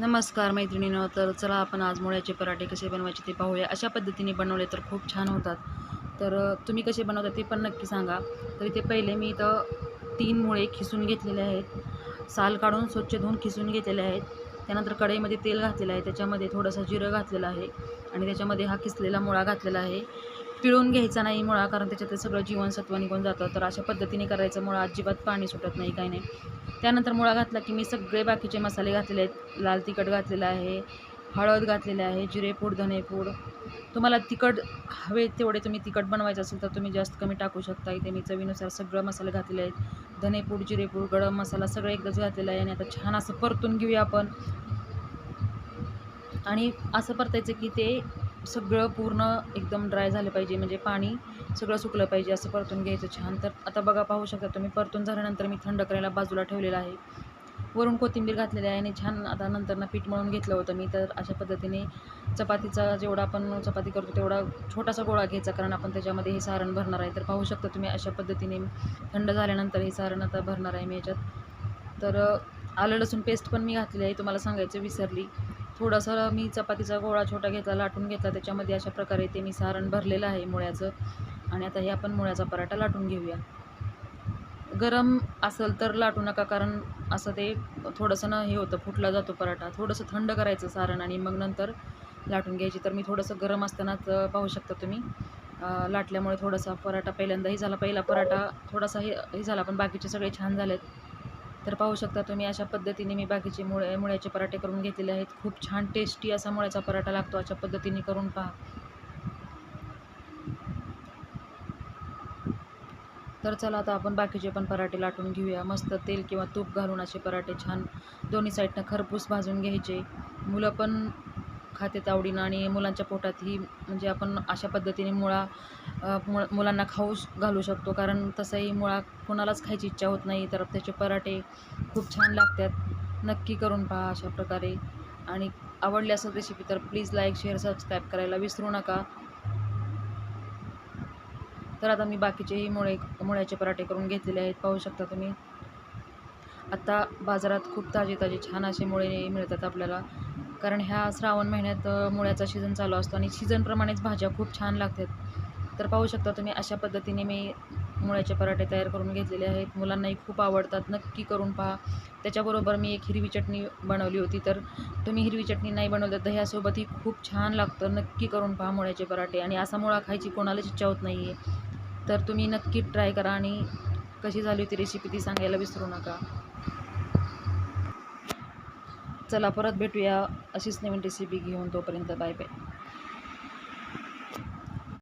नमस्कार मैत्रिणीनं तर चला आपण आज मुळ्याचे पराठे कसे बनवायचे ते पाहूया. अशा पद्धतीने बनवले तर खूप छान होतात. तर तुम्ही कसे बनवता ते पण नक्की सांगा. तर इथे पहिले मी इथं तीन मुळे खिसून घेतलेले आहेत. साल काढून स्वच्छ धुवून खिसून घेतलेले आहेत. त्यानंतर कढईमध्ये तेल घातलेलं आहे. त्याच्यामध्ये थोडंसं जिरं घातलेलं आहे. आणि त्याच्यामध्ये हा किसलेला मुळा घातलेला आहे. पिळून घ्यायचा नाही मुळा कारण त्याच्यात सगळं जीवनसत्व निघून जातं. तर अशा पद्धतीने करायचं मुळा अजिबात पाणी सुटत नाही काही नाही. त्यानंतर मुळा घातला की मी सगळे बाकीचे मसाले घातलेले आहेत. लाल तिखट घातलेलं आहे हळद घातलेले आहे जिरेपूड धनेपूड तुम्हाला तिखट हवे तेवढे तुम्ही तिखट बनवायचं असेल तर तुम्ही जास्त कमी टाकू शकता. इथे मी चवीनुसार सगळं मसाले घातलेले आहेत. धनेपूड जिरेपूड गरम मसाला सगळं एकदाच घातलेला आहे. आणि आता छान असं परतून घेऊया आपण. आणि असं परतायचं की ते सगळं पूर्ण एकदम ड्राय झालं पाहिजे. म्हणजे पाणी सगळं सुकलं पाहिजे असं परतून घ्यायचं छान. तर आता बघा पाहू शकता तुम्ही परतून झाल्यानंतर मी थंड करायला बाजूला ठेवलेलं आहे. वरून कोथिंबीर घातलेली आहे आणि छान आता नंतरनं पीठ मळून घेतलं होतं मी. तर अशा पद्धतीने चपातीचा जेवढा आपण चपाती करतो तेवढा छोटासा गोळा घ्यायचा कारण आपण त्याच्यामध्ये हे सारण भरणार आहे. तर पाहू शकता तुम्ही अशा पद्धतीने थंड झाल्यानंतर हे सारण आता भरणार आहे मी याच्यात. तर आलं लसूण पेस्ट पण मी घातलेली आहे तुम्हाला सांगायचं विसरली. थोडासा मी चपातीचा गोळा छोटा घेतला लाटून घेतला. त्याच्यामध्ये अशा प्रकारे ते मी सारण भरलेलं आहे मुळ्याचं. आणि आता हे आपण मुळ्याचा पराठा लाटून घेऊया. गरम असेल तर लाटू नका कारण असं ते थोडंसं ना हे होतं फुटला जातो पराठा. थोडंसं थंड करायचं सारण आणि मग नंतर लाटून घ्यायची. तर मी थोडंसं गरम असतानाच पाहू शकता तुम्ही. लाटल्यामुळे थोडासा पराठा पहिल्यांदा हे झाला. पहिला पराठा थोडासा हे हे झाला पण बाकीचे सगळे छान झालेत. तर पाहू शकता तुम्ही अशा पद्धतीने मी बाकीचे मुळे मुळ्याचे पराठे करून घेतलेले आहेत. खूप छान टेस्टी असा मुळ्याचा पराठा लागतो अशा पद्धतीने करून पहा. तर चला आता आपण बाकीचे पण पराठे लाटून घेऊया. मस्त तेल किंवा तूप घालून असे पराठे छान दोन्ही साईडनं खरपूस भाजून घ्यायचे. मुलं पण खातेत आवडीनं आणि मुलांच्या पोटातही म्हणजे आपण अशा पद्धतीने मुळा मु मुळ मुलांना खाऊ घालू शकतो. कारण तसंही मुळा कोणालाच खायची इच्छा होत नाही तर त्याचे पराठे खूप छान लागतात. नक्की करून पहा अशा प्रकारे. आणि आवडली असेल रेसिपी तर प्लीज लाईक शेअर सबस्क्राईब करायला विसरू नका. तर आता मी बाकीचेही मुळे मुळ्याचे पराठे करून घेतलेले आहेत. पाहू शकता तुम्ही. आत्ता बाजारात खूप ताजे ताजे छान असे मुळे मिळतात आपल्याला. कारण ह्या श्रावण महिन्यात मुळ्याचा सीझन चालू असतो आणि सीझनप्रमाणेच भाज्या खूप छान लागतात. तर पाहू शकता तुम्ही अशा पद्धतीने मी मुळ्याचे पराठे तयार करून घेतलेले आहेत. मुलांनाही खूप आवडतात. नक्की करून पहा. त्याच्याबरोबर मी एक हिरवी चटणी बनवली होती. तर तुम्ही हिरवी चटणी नाही बनवलं तर दह्यासोबतही खूप छान लागतं. नक्की करून पहा मुळ्याचे पराठे. आणि असा मुळा खायची कोणालाच इच्छा होत नाही आहे तर तुम्ही नक्की ट्राय करा आणि कशी झाली होती रेसिपी ती सांगायला विसरू नका. चला परत भेटूया अशीच नवीन रेसिपी घेऊन तोपर्यंत बाय बाय